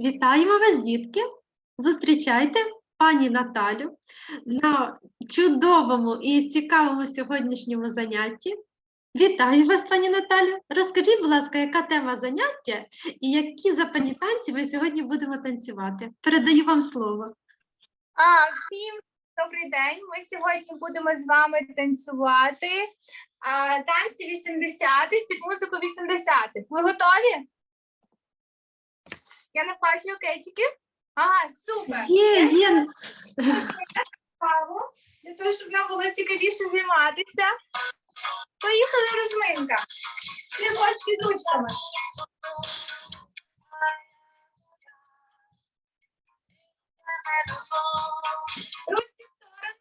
Вітаємо вас, дітки! Зустрічайте пані Наталю на чудовому і цікавому сьогоднішньому занятті. Вітаю вас, пані Наталю! Розкажіть, будь ласка, яка тема заняття і які запальні танці ми сьогодні будемо танцювати? Передаю вам слово. А, всім добрий день. Ми сьогодні будемо з вами танцювати а, танці 80-х під музику 80-х. Ви готові? Я не бачу окейчики. Ага, супер. Є, є. Цікаво. Для того, щоб нам було цікавіше займатися. Поїхали розминка. Стрибочки з ручками. Ручки в сторону.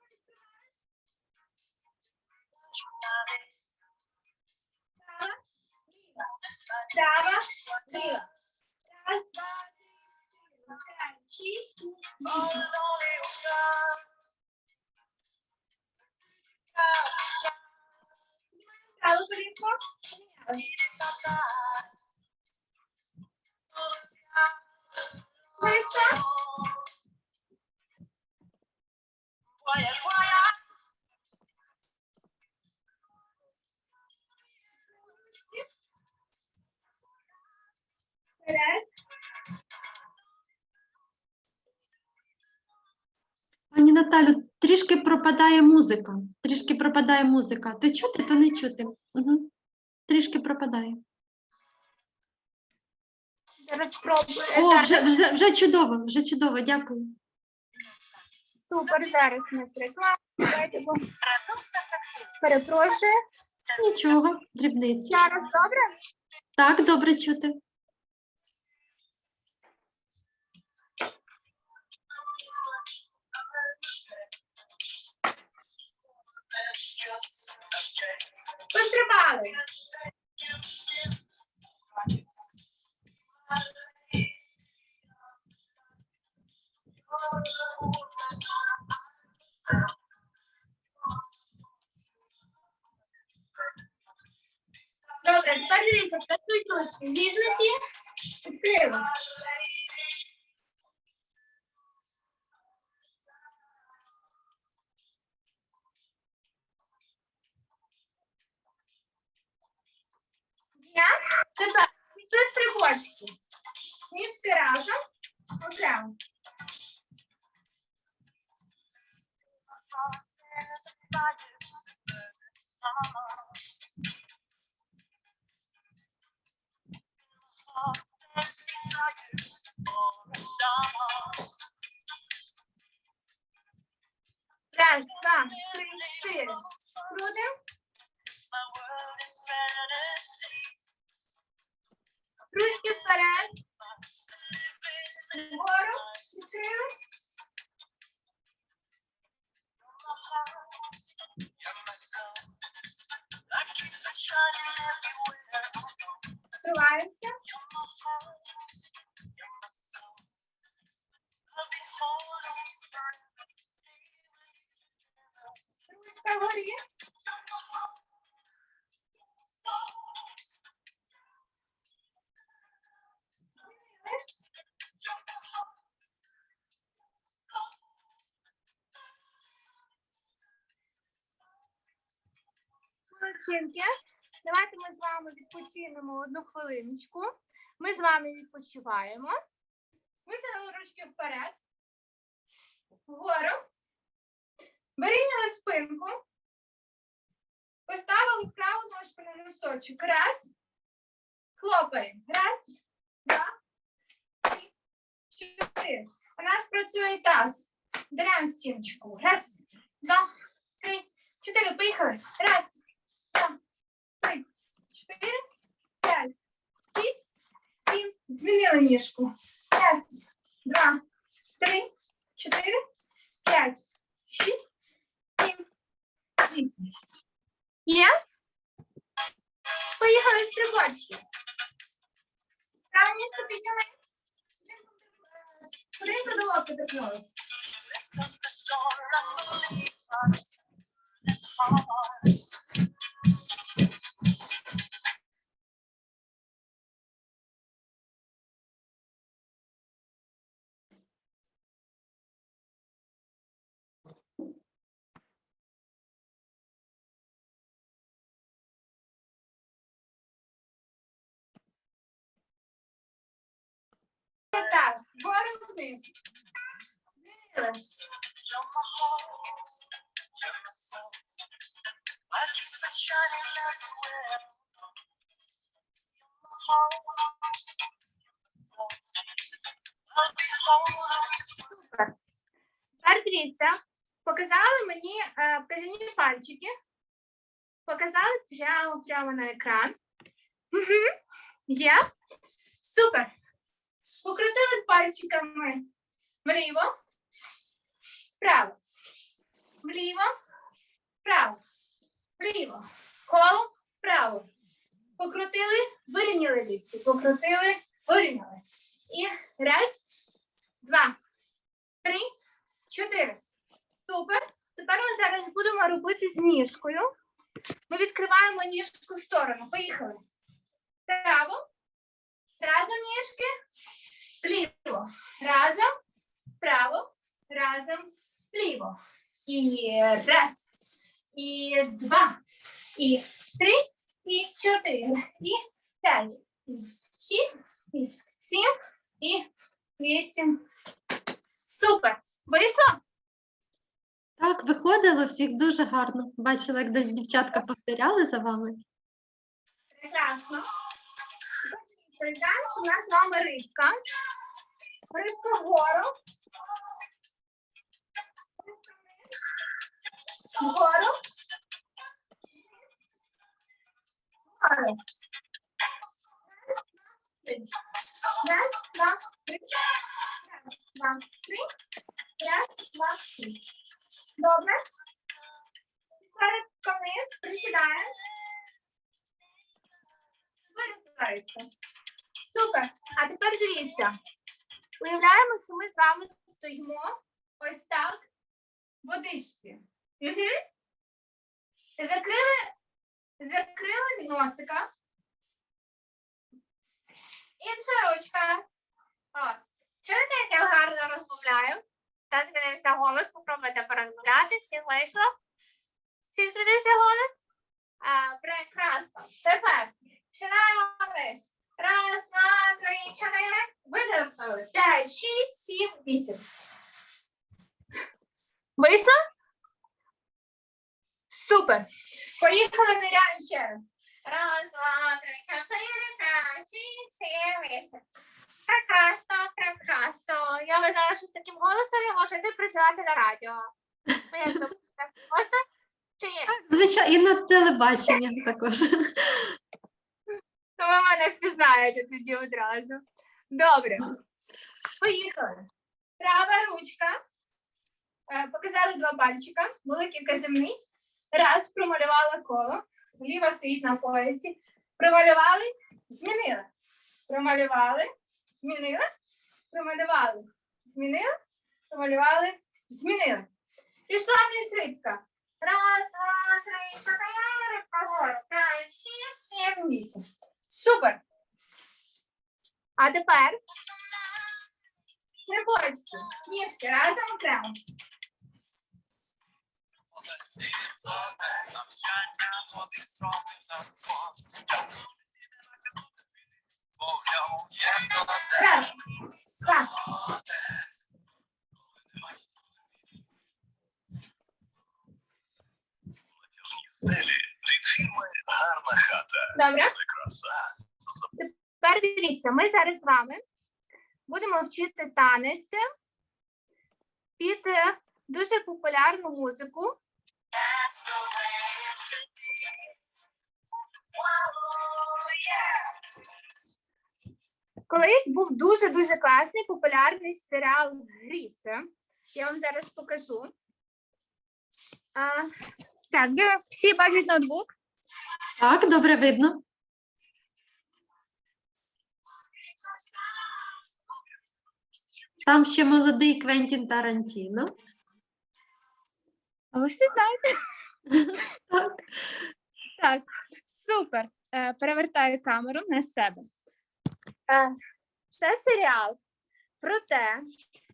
Право, ліво. Шість, вісім. Пропадає музика. Трішки пропадає музика. То чути, то не чути. Угу. Трішки пропадає. Зараз спробую. О, вже, вже, вже чудово, вже чудово, дякую. Супер, зараз реклама. Давайте. Перепрошую. Нічого, дрібниці. Зараз добре? Так, добре чути. Пострибали. Добре, тепер дивіться, працюють ручки. Зігнуті, відкрили. Тепер пішли стрибочки. Ніжки разом, окремо. Раз, два, три, чотири. Крутим. Ручки вперед. Вгору. Відкрили. Відкриваємося. Ручка вгорі. Молодчинки. Давайте ми з вами відпочинемо одну хвилиночку. Ми з вами відпочиваємо. Витягнули ручки вперед. Вгору. Вирівняли спинку. Поставили праву ножку на носочок. Раз. Хлопаємо. Раз, два, три, чотири. У нас працює таз. Беремо стіночку. Раз, два, три, чотири. Поїхали. Раз, 4, 5, 6, 7. Змінили ніжку. 5, 2, 3, 4, 5, 6, 7, 8. Єс? Поїхали стрибочки. місце підняли. Куди до лодки доторкнулися? Let's go to the store, I'm a believer. There's a heart. Змінили. Супер. Дивіться, показали мені е, вказані пальчики. Показали прямо прямо на екран. Угу. Є. Супер. Покрутили пальчиками вліво, вправо, вліво, вправо, вліво, коло, вправо. Покрутили, вирівняли лікці, покрутили, вирівняли. І раз, два, три, чотири. Супер. Тепер ми зараз будемо робити з ніжкою. Ми відкриваємо ніжку в сторону. Поїхали. Право. Разом ніжки. Вліво. Разом. Право. Разом. Вліво. І раз. І два. І три. І чотири. І п'ять. І шість. І сім. І вісім. Супер. Вийшло? Так, виходило всіх дуже гарно. Бачила, як десь дівчатка повторяли за вами. Прекрасно. Танець у нас з вами рибка. Рибка вгору. Вгору. Вгору. Раз, два, три. Раз, два, три. Раз, два, три. Добре. Тепер вниз, присідаємо. Виростається. Супер. А тепер дивіться. Уявляємо, що ми з вами стоїмо ось так в водичці. Угу. Закрили, закрили носика. Інша ручка. О, чуєте, як я гарно розмовляю? Та змінився голос, попробуйте порозмовляти. Всіх вийшло? Всіх змінився голос? А, прекрасно. Тепер сідаємо вниз. Раз, два, три, чотири. Видихнули. П'ять, шість, сім, вісім. Вийшло? Супер. Поїхали ныряємо ще раз. Раз, два, три, чотири, п'ять, шість, сім, вісім. Прекрасно, прекрасно. Я вважаю, що з таким голосом я можу йти працювати на радіо. Ну, як думаєте, можна? Чи ні? Звичайно, і на телебаченні також. То ви мене впізнаєте тоді одразу. Добре. Поїхали. Права ручка. Е, Показали два пальчика, великий казівний. Раз, промалювала коло. Ліва стоїть на поясі. Промалювали, змінили. Промалювали, змінили. Промалювали, змінили. Промалювали, змінили. Пішла вниз рибка. Раз, два, три, чотири. П'ять, шість, сім, вісім. Супер. А тепер стрибочки, ніжки разом окремо. Раз, два, Гарна хата. добре. Це краса. Тепер дивіться, ми зараз з вами будемо вчити танець під дуже популярну музику. Колись був дуже-дуже класний популярний серіал Гріса. Я вам зараз покажу. А, так, де всі бачать ноутбук? Так, добре видно. Там ще молодий Квентін Тарантіно. А ви всі знаєте? Так. Так, супер. Е, перевертаю камеру на себе. Е, це серіал про те,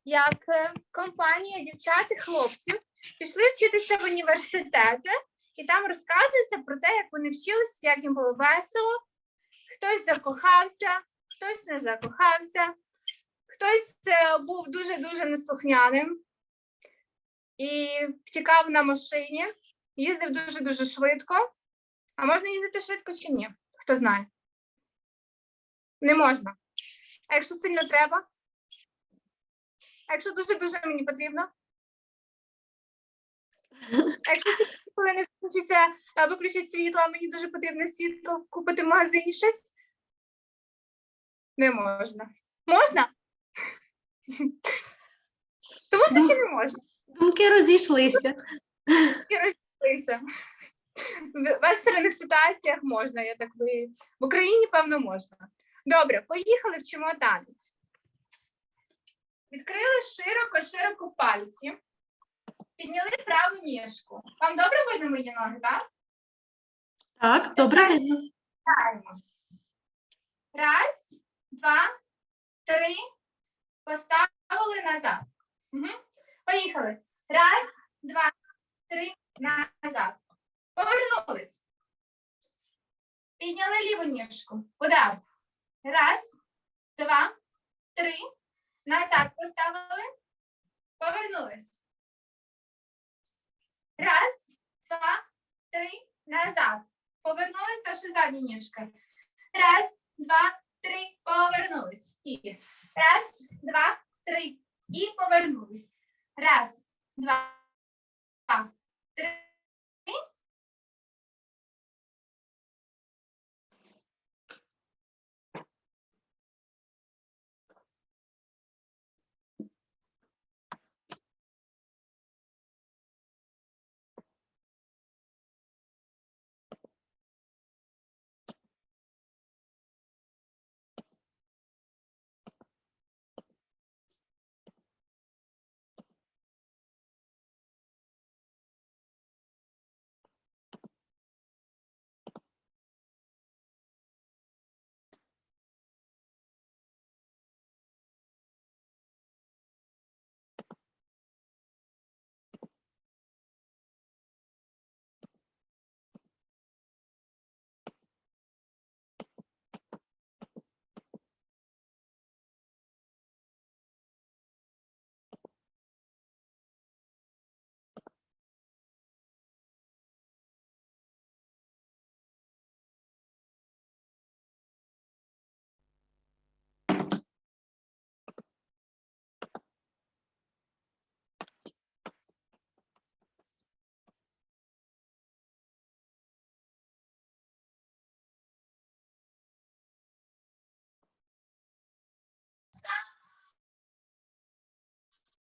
як е, компанія дівчат і хлопців пішли вчитися в університети, і там розказується про те, як вони вчилися, як їм було весело. Хтось закохався, хтось не закохався, Хтось е, був дуже-дуже неслухняним і втікав на машині, їздив дуже-дуже швидко. А можна їздити швидко чи ні? Хто знає? Не можна. А якщо сильно треба? А якщо дуже-дуже мені потрібно? Якщо коли не закінчиться, а, виключить світло, а мені дуже потрібне світло купити в магазині щось? Не можна. Можна? То можна чи не можна? Думки розійшлися. І розійшлися. В екстрених ситуаціях можна, я так би. В Україні, певно, можна. Добре, поїхали вчимо танець. Відкрили широко-широко пальці. Підняли праву ніжку. Вам добре видно мої ноги, так? Так, добре видно. Раз, два, три. Поставили назад. Угу. Поїхали. Раз, два, три, назад. Повернулись. Підняли ліву ніжку. Удар. Раз, два, три. Назад поставили. Повернулись. Раз, два, три. Назад. Повернулись та що задні ніжки. Раз, два, три. Повернулись. І раз, два, три. І повернулись. Раз, два, три.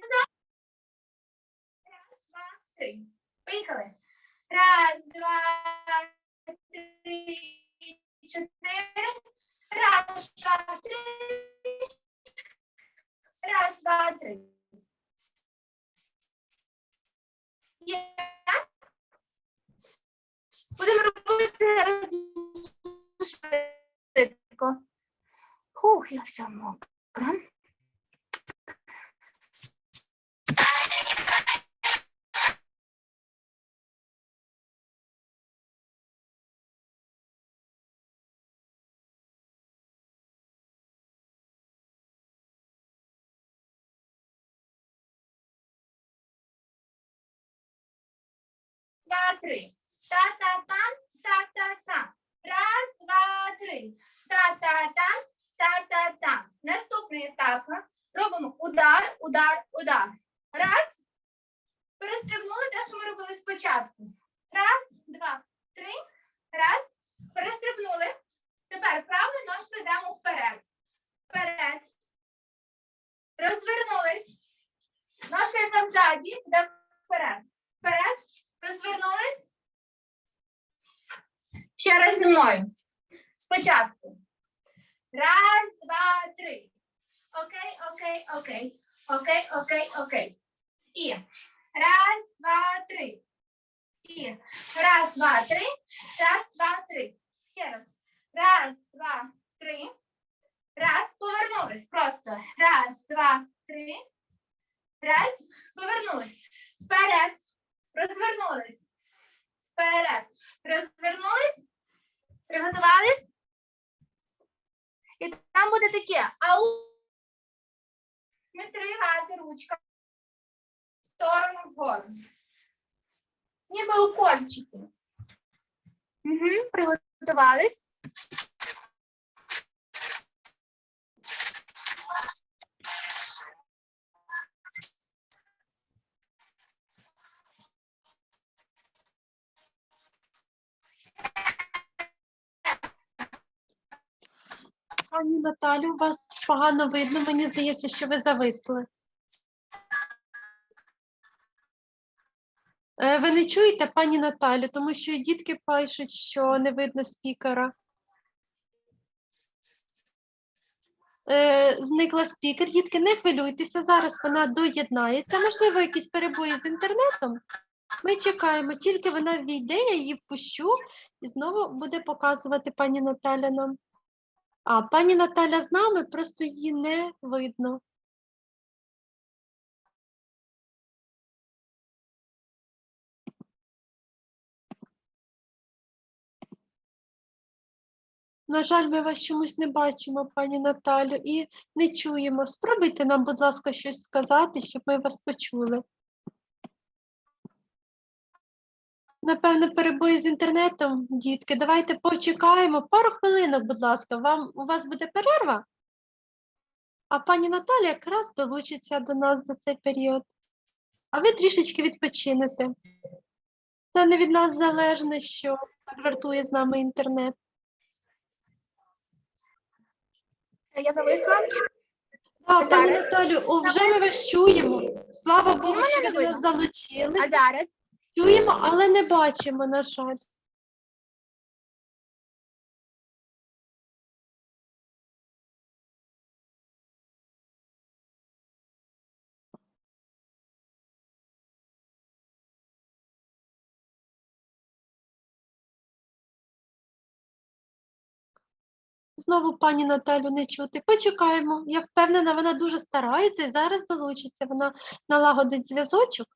два, три. Поїхали. Раз, два, три, чотири. Раз, два, три. Раз, два, три. Будемо робити зараз швидко. Хух, я вся три. Та-та-тан, та-та-тан. Раз, два, три. Та-та-тан, та-та-тан. Наступний етап. Робимо удар, удар, удар. Раз. Перестрибнули те, що ми робили спочатку. Раз, два, три. Раз. Перестрибнули. Тепер правою ножкою йдемо вперед. Вперед. Розвернулись. Ножка йде ззаді, йде вперед. Вперед. Розвернулись. Ще раз зі мною. Спочатку. Раз, два, три. Окей, окей, окей. Окей, окей, окей. І раз, два, три. І раз, два, три. Раз, два, три. Ще раз. Раз, два, три. Раз, повернулись. Просто. Раз, два, три. Раз, повернулись. Вперед. Розвернулись. Вперед. Розвернулись. Приготувались. І там буде таке. Ау. Ми три рази ручка. В сторону вгору. Ніби укольчики. Угу, приготувались. Пані Наталю, вас погано видно. Мені здається, що ви зависли. Е, Ви не чуєте, пані Наталю, тому що дітки пишуть, що не видно спікера. Е, Зникла спікер. Дітки, не хвилюйтеся, зараз вона доєднається. Можливо, якісь перебої з інтернетом. Ми чекаємо, тільки вона війде, я її впущу і знову буде показувати пані Наталя нам. А пані Наталя з нами, просто її не видно. На жаль, ми вас чомусь не бачимо, пані Наталю, і не чуємо. Спробуйте нам, будь ласка, щось сказати, щоб ми вас почули. Напевне, перебої з інтернетом, дітки. Давайте почекаємо. Пару хвилинок, будь ласка. Вам у вас буде перерва? А пані Наталя якраз долучиться до нас за цей період. А ви трішечки відпочинете. Це не від нас залежне, що так жартує з нами інтернет. Я зависла. А, пані? Наталю, о, вже ми вас чуємо. Слава Богу, що ви нас видно? залучились. А зараз? Чуємо, але не бачимо, на жаль. Знову пані Наталю не чути. Почекаємо. Я впевнена, вона дуже старається і зараз залучиться. Вона налагодить зв'язочок.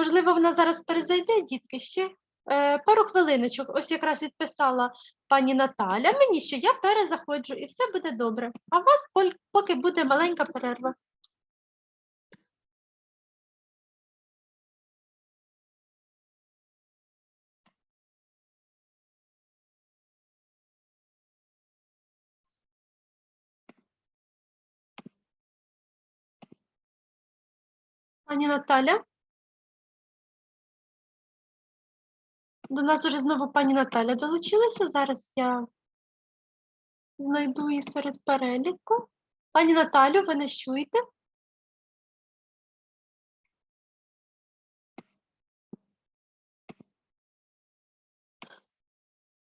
Можливо, вона зараз перезайде, дітки, ще е, пару хвилиночок. Ось якраз відписала пані Наталя мені, що я перезаходжу і все буде добре. А у вас поки буде маленька перерва. Пані Наталя? До нас уже знову пані Наталя долучилася. Зараз я знайду її серед переліку. Пані Наталю, ви не чуєте?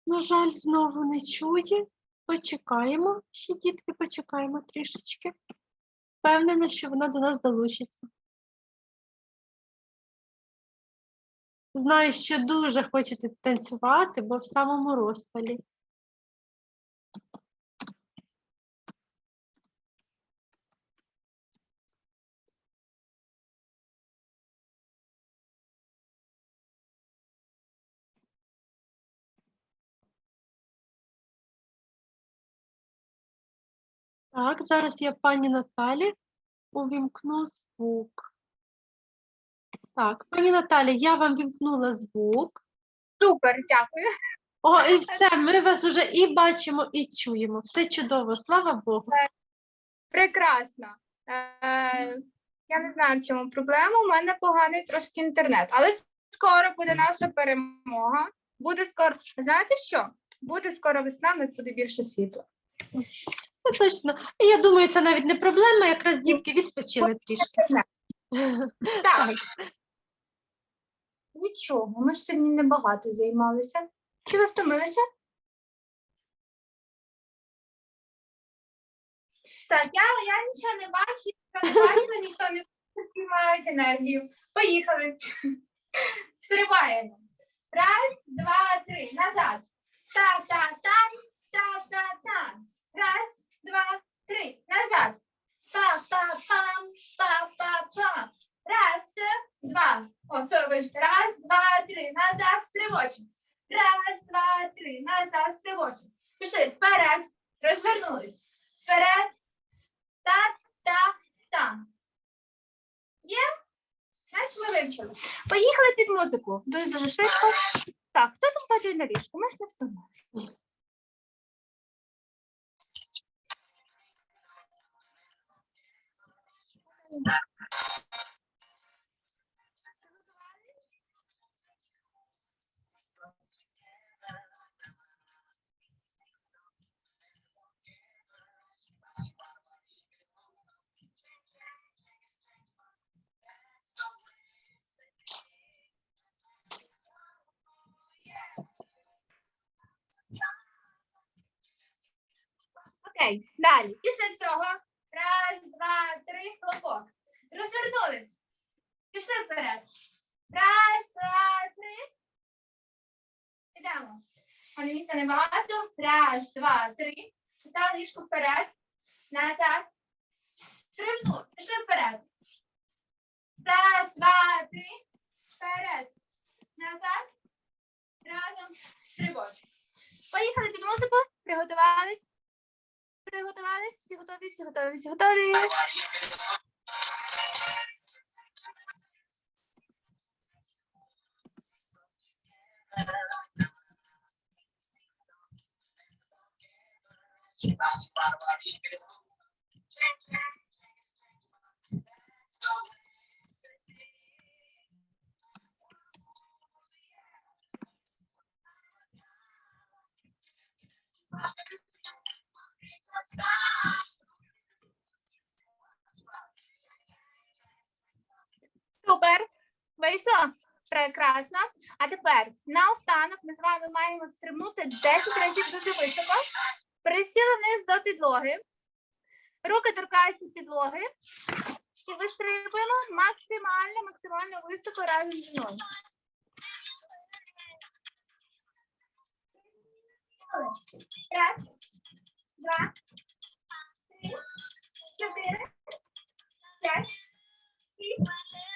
На жаль, знову не чує. Почекаємо. Ще дітки, почекаємо трішечки. Впевнена, що вона до нас долучиться. Знаю, що дуже хочете танцювати, бо в самому розпалі. Так, зараз я пані Наталі увімкну звук. Так, пані Наталі, я вам вімкнула звук. Супер, дякую. О, і все, ми вас уже і бачимо, і чуємо. Все чудово, слава Богу. Прекрасно. Е, я не знаю, в чому проблема. У мене поганий трошки інтернет, але скоро буде наша перемога. Буде скоро. Знаєте що? Буде скоро весна, в нас буде більше світла. Це точно. І я думаю, це навіть не проблема, якраз дітки відпочили трішки. Так. Нічого, ми ж сьогодні небагато займалися. Чи ви втомилися? Так, я, я нічого не бачу, ніхто не бачила, ніхто не бачив, всі енергію. Поїхали. Стрибаємо. Раз, два, три. Назад. Та-та-та, та-та-та. Раз, два, три. Назад. Па-па-пам, па-па-пам. Раз, два. О. Раз, два, три. Назад, стрибочок. Раз, два, три. Назад, стрибочок. Пішли вперед. Розвернулись. Вперед. Та, та, та. Є? Значить, ми вивчили. Поїхали під музику. Дуже дуже швидко. Так, хто там падає на ліжку? Ми ж не втомилися. Окей, далі. Після цього раз, два, три, хлопок. Розвернулись. Пішли вперед. Раз, два, три. Ідемо. А на місця небагато. Раз, два, три. Стали ліжко вперед. Назад. Стрибнули. Пішли вперед. Раз, два, три. Вперед. Назад. Разом. Стрибочок. Поїхали під музику. Приготувались. Приготувались. Всі готові, всі готові, всі готові. Вийшло? Прекрасно. А тепер наостанок ми з вами маємо стрибнути 10 разів дуже високо. Присіли вниз до підлоги. Руки торкаються підлоги. І вистрибуємо максимально, максимально високо разом зі мною. Раз, два, три, чотири, п'ять, шість,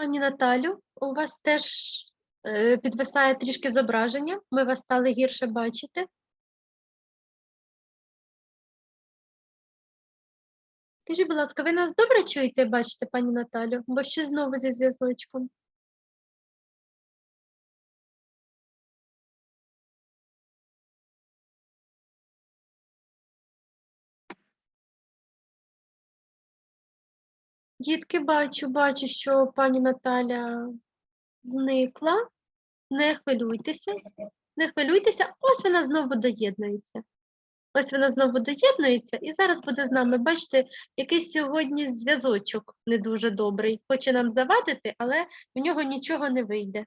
Пані Наталю, у вас теж е, підвисає трішки зображення. Ми вас стали гірше бачити. Скажіть, будь ласка, ви нас добре чуєте бачите, пані Наталю? Бо що знову зі зв'язочком? Дітки, бачу, бачу, що пані Наталя зникла. Не хвилюйтеся, не хвилюйтеся, ось вона знову доєднується. Ось вона знову доєднується і зараз буде з нами. Бачите, якийсь сьогодні зв'язочок не дуже добрий. Хоче нам завадити, але в нього нічого не вийде.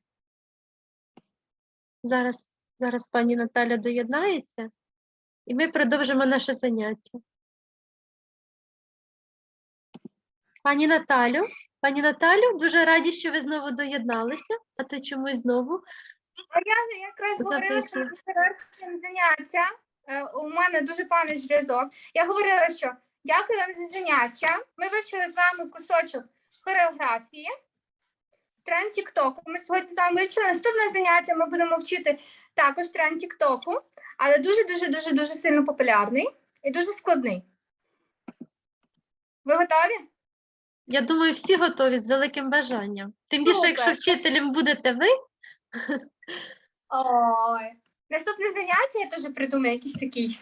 Зараз, зараз пані Наталя доєднається, і ми продовжимо наше заняття. Пані Наталю, пані Наталю, дуже раді, що ви знову доєдналися, а то чомусь знову. Я якраз говорила, що перед заняття е, у мене дуже поганий зв'язок. Я говорила, що дякую вам за заняття. Ми вивчили з вами кусочок хореографії. Тренд Тіктоку. Ми сьогодні з вами вивчили. Наступне заняття ми будемо вчити також тренд Тіктоку, але дуже дуже дуже дуже сильно популярний і дуже складний. Ви готові? Я думаю, всі готові з великим бажанням. Тим більше, якщо вчителем будете ви, Ой. Наступне заняття я теж придумаю якийсь такий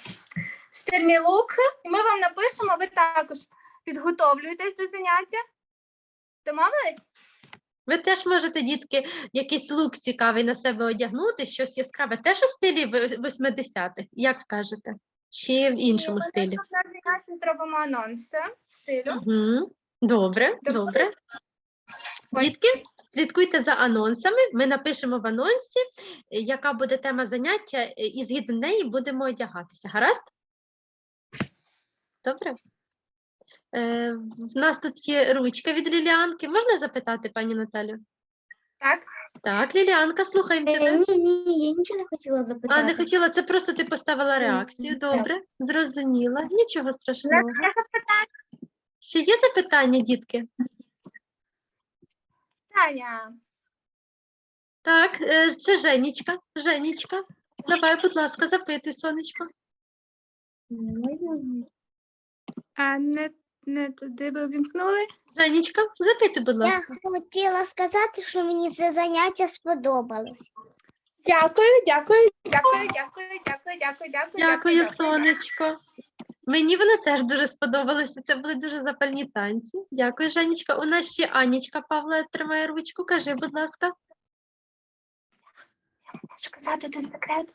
стильний лук. І ми вам напишемо, ви також підготовлюєтесь до заняття. Домовились? ви теж можете, дітки, якийсь лук цікавий на себе одягнути, щось яскраве, теж у стилі ви- 80-х, як скажете? Чи в іншому І ми стилі? Наступне заняття зробимо анонс стилю. Угу. Добре, Добре. Дітки, слідкуйте за анонсами. Ми напишемо в анонсі, е, яка буде тема заняття, е, і згідно неї будемо одягатися. Гаразд? Добре. Е, в нас тут є ручка від Ліліанки. Можна запитати, пані Наталю? Так? Так, Ліліанка, слухаємо тебе. Ні, ні, я нічого не хотіла запитати. А, не хотіла, це просто ти поставила реакцію. Добре, зрозуміла. Нічого страшного. Я запитаю, Ще є запитання, дітки? Таня. Так, е, це Женічка. Женічка. Давай, будь ласка, запитуй, сонечко. А не, не туди ви обімкнули? Женічка, запитуй, будь Я ласка. хотіла сказати, що мені це заняття сподобалось. Дякую, дякую, дякую, дякую, дякую, дякую, дякую. Дякую, сонечко. Мені воно теж дуже сподобалося. Це були дуже запальні танці. Дякую, Женечка. У нас ще Анічка Павла тримає ручку. Кажи, будь ласка. Можеш сказати ти секрет?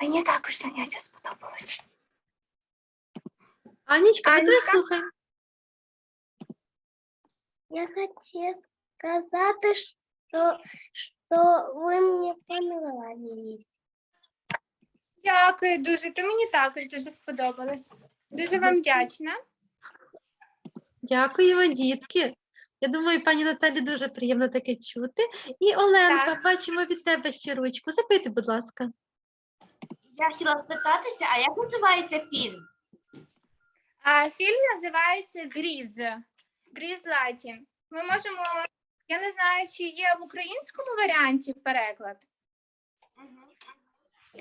Мені також заняття сподобалося. Анічка, ми тебе Анічка? слухаємо. Я хотіла сказати, що, що ви мені понравились. Дякую дуже. Ти мені також дуже сподобалось. Дуже вам вдячна. Дякуємо, дітки. Я думаю, пані Наталі дуже приємно таке чути. І Оленка, Так. бачимо від тебе ще ручку. Запитуй, будь ласка. Я хотіла спитатися, а як називається фільм? А фільм називається Гріз. Гріз Лайтін. Ми можемо. Я не знаю, чи є в українському варіанті переклад,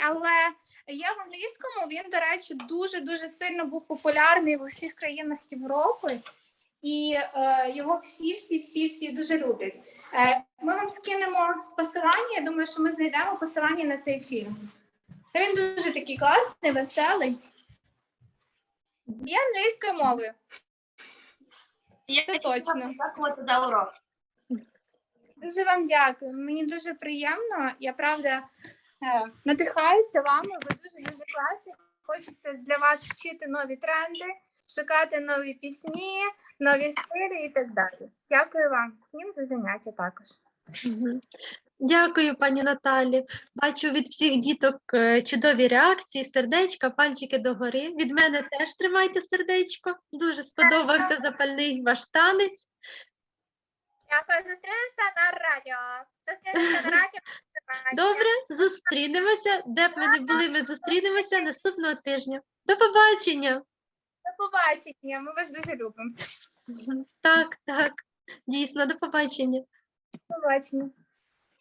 але є в англійському. Він, до речі, дуже дуже сильно був популярний в усіх країнах Європи, і е, його всі, всі, всі, всі дуже люблять. Е, ми вам скинемо посилання. Я думаю, що ми знайдемо посилання на цей фільм. Він дуже такий класний, веселий. І англійською мовою. Я Це точно. подякувати за урок. Дуже вам дякую. Мені дуже приємно. Я правда надихаюся вами. Ви дуже дуже класні. Хочеться для вас вчити нові тренди, шукати нові пісні, нові стилі і так далі. Дякую вам всім за заняття також. Дякую, пані Наталі. Бачу від всіх діток е, чудові реакції, сердечка, пальчики догори. Від мене теж тримайте сердечко. Дуже сподобався запальний ваш танець. Дякую, зустрінемося на радіо. Зустрінемося на радіо. Добре, зустрінемося. Де б ми не були, ми зустрінемося наступного тижня. До побачення. До побачення. Ми вас дуже любимо. Так, так, дійсно, до побачення. До побачення.